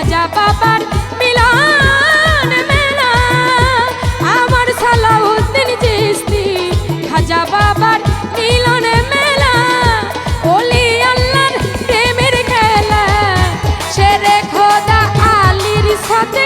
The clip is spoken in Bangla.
খাজা বাবার মিলান মেলা। আমার সালাউদ্দিন চিস্তি খাজা বাবার মিলন মেলা। বলি আল্লাহর প্রেমের খেলা। সে রে খোদা আলীর সাথে